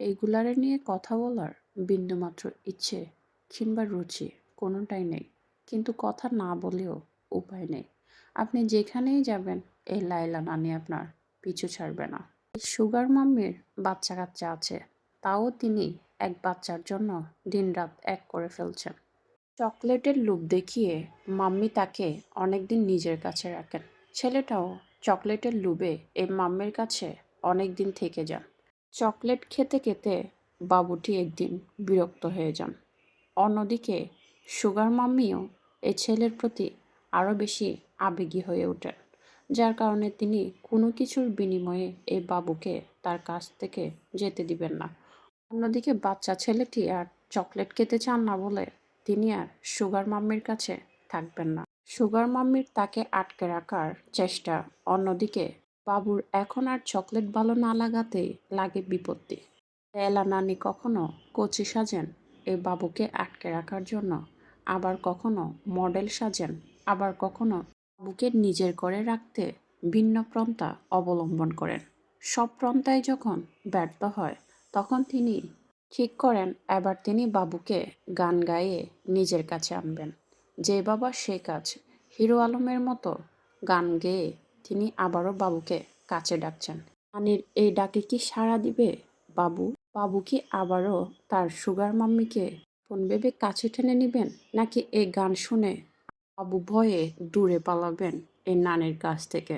এইগুলারে নিয়ে কথা বলার বিন্দুমাত্র ইচ্ছে কিংবা রুচি কোনোটাই নেই। কিন্তু কথা না বলেও উপায় নেই। আপনি যেখানেই যাবেন, এই লাইলা নানি আপনার পিছু ছাড়বে না। সুগার মাম্মির বাচ্চা কাচ্চা আছে, তাও তিনি এক বাচ্চার জন্য দিনরাত এক করে ফেলছেন। চকলেটের লোভ দেখিয়ে মাম্মি তাকে অনেকদিন নিজের কাছে রাখেন। ছেলেটাও চকলেটের লোভে এই মাম্মির কাছে অনেক দিন থেকে যান। চকলেট খেতে খেতে বাবুটি একদিন বিরক্ত হয়ে যান। অন্যদিকে, সুগার মাম্মিও এই ছেলের প্রতি আরও বেশি আবেগী হয়ে ওঠেন, যার কারণে তিনি কোনো কিছুর বিনিময়ে এই বাবুকে তার কাছ থেকে যেতে দিবেন না। অন্যদিকে, বাচ্চা ছেলেটি আর চকলেট খেতে চান না বলে তিনি আর সুগার মাম্মির কাছে থাকবেন না। সুগার মাম্মির তাকে আটকে রাখার চেষ্টা অন্যদিকে বাবুর এখন আর চকলেট ভালো না লাগাতেই লাগে বিপত্তি। এলা নানি কখনো কচি সাজেন এই বাবুকে আটকে রাখার জন্য, আবার কখনো মডেল সাজেন, আবার কখনো বাবুকে নিজের করে রাখতে ভিন্ন পন্থা অবলম্বন করেন। সব পন্থাই যখন ব্যর্থ হয়, তখন তিনি ঠিক করেন, এবার তিনি বাবুকে গান গাইয়ে নিজের কাছে আনবেন। যে বাবা সে কাজ হিরো আলমের মতো গান গেয়ে তিনি আবারও বাবুকে কাছে ডাকছেন। নানির এই ডাকে কি সাড়া দিবে বাবু? বাবু কি আবারও তার সুগার মাম্মিকে ফোন ভেবে কাছে টেনে নেবেন, নাকি এই গান শুনে বাবু ভয়ে দূরে পালাবেন এই নানির কাছ থেকে?